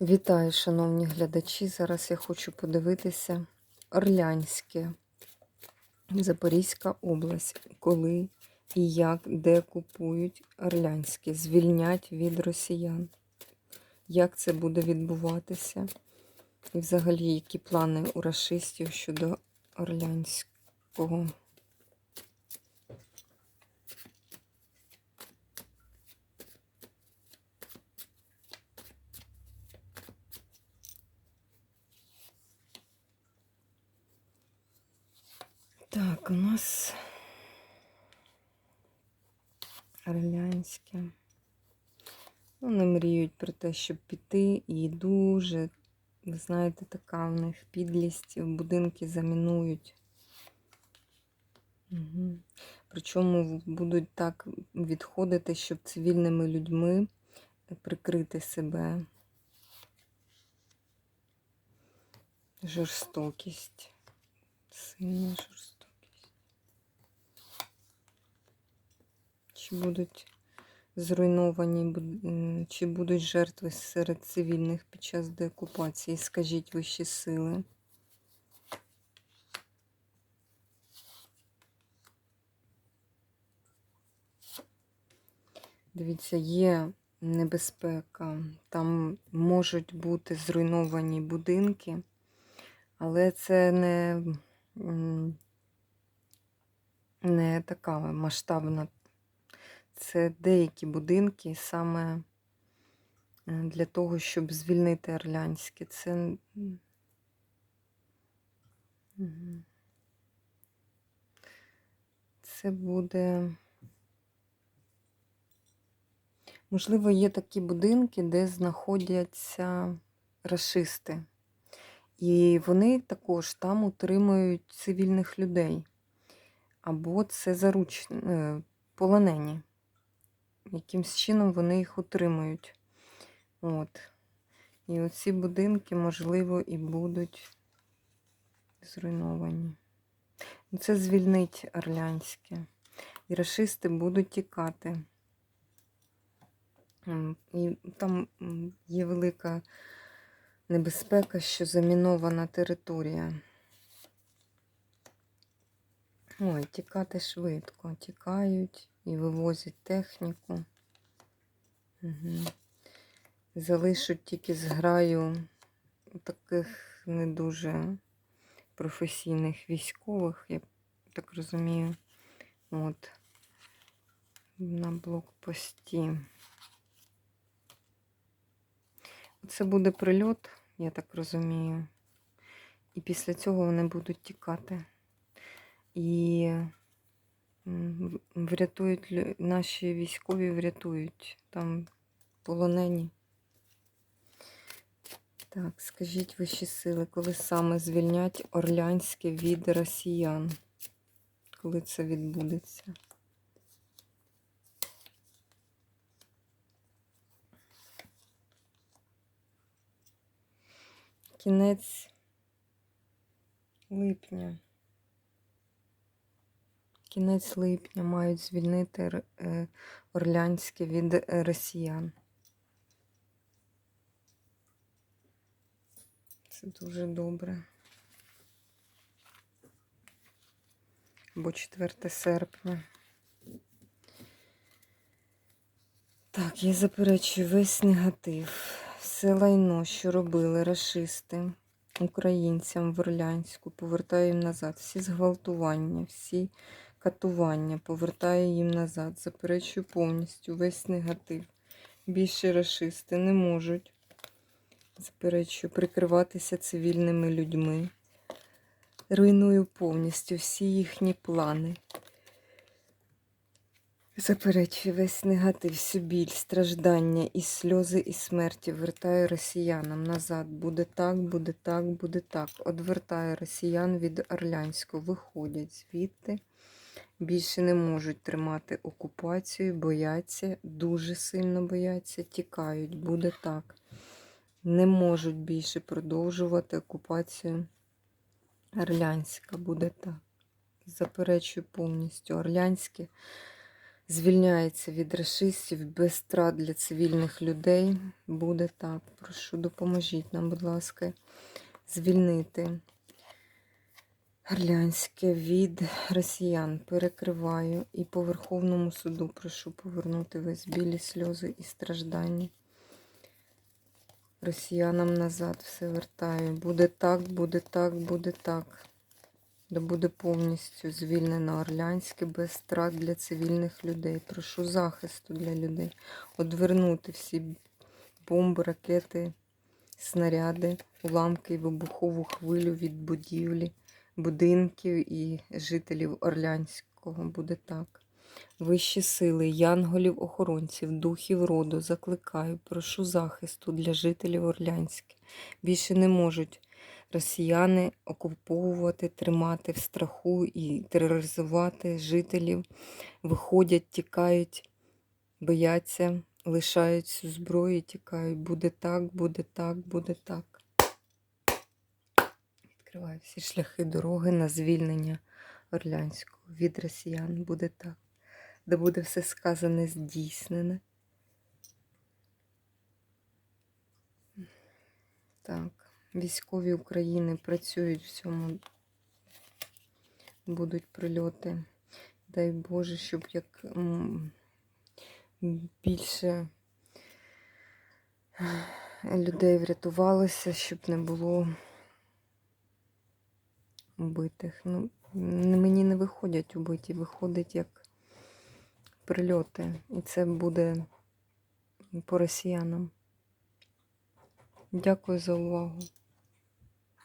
Вітаю, шановні глядачі. Зараз я хочу подивитися Орлянське, Запорізька область, коли і як, де купують Орлянське, звільнять від росіян. Як це буде відбуватися? І взагалі, які плани у расистів щодо Орлянського? Так, у нас Орлянське. Вони мріють про те, щоб піти, і дуже, ви знаєте, така в них підлість, будинки замінують. Угу. Причому будуть так відходити, щоб цивільними людьми прикрити себе. Жорстокість. Сильна жорстокість. Чи будуть зруйновані, чи будуть жертви серед цивільних під час деокупації? Скажіть вищі сили. Дивіться, є небезпека. Там можуть бути зруйновані будинки, але це не, не така масштабна. Це деякі будинки саме е, для того, щоб звільнити Орлянське. Це. Це буде. Можливо, є такі будинки, де знаходяться расисти. І вони також там утримують цивільних людей. Або це заруч... е, полонені. Якимсь чином вони їх утримують. От. І оці будинки, можливо, і будуть зруйновані. Це звільнить Орлянське. І расисти будуть тікати. І там є велика небезпека, що замінована територія. Ой, тікати швидко. Тікають і вивозять техніку. Угу. Залишуть тільки зграю таких не дуже професійних військових, я так розумію. От. На блокпості. Це буде прильот, я так розумію. І після цього вони будуть тікати. І врятують наші військові врятують там полонені. Так, скажіть вищі сили, коли саме звільнять Орлянське від росіян? Коли це відбудеться? Кінець липня. Кінець липня мають звільнити е, Орлянське від е, росіян. Це дуже добре. Або 4 серпня. Так, я заперечую весь негатив, все лайно, що робили расисти українцям в Орлянську, повертаю їм назад. Всі зґвалтування, всі катування, повертаю їм назад. Заперечую повністю весь негатив. Більше расисти не можуть, заперечую, прикриватися цивільними людьми. Руйную повністю всі їхні плани. Заперечую весь негатив, всю біль, страждання і сльози, і смерті вертаю росіянам назад. Буде так, буде так, буде так. Одвертаю росіян від Орлянського. Виходять звідти. Більше не можуть тримати окупацію, бояться, дуже сильно бояться, тікають. Буде так. Не можуть більше продовжувати окупацію Орлянська. Буде так. Заперечую повністю Орлянське звільняється від расистів без страт для цивільних людей. Буде так. Прошу, допоможіть нам, будь ласка, звільнити Гарлянське від росіян. Перекриваю і по Верховному суду прошу повернути весь білі сльози і страждання. Росіянам назад все вертаю. Буде так, буде так, буде так. Да буде повністю звільнено Орлянське без страт для цивільних людей. Прошу захисту для людей. Одвернути всі бомби, ракети, снаряди, уламки і вибухову хвилю від будівлі, будинків і жителів Орлянського. Буде так. Вищі сили, янголів, охоронців, духів роду закликаю, прошу захисту для жителів Орлянська. Більше не можуть росіяни окуповувати, тримати в страху і тероризувати жителів. Виходять, тікають, бояться, лишають зброю, тікають. Буде так, буде так, буде так. Відкриваю всі шляхи дороги на звільнення Орлянського від росіян. Буде так. Де буде все сказане здійснене. Так, військові України працюють в цьому. Будуть прильоти. Дай Боже, щоб як більше людей врятувалося, щоб не було убитих. Ну, мені не виходять убиті, виходить як прильоти. І це буде по росіянам. Дякую за увагу.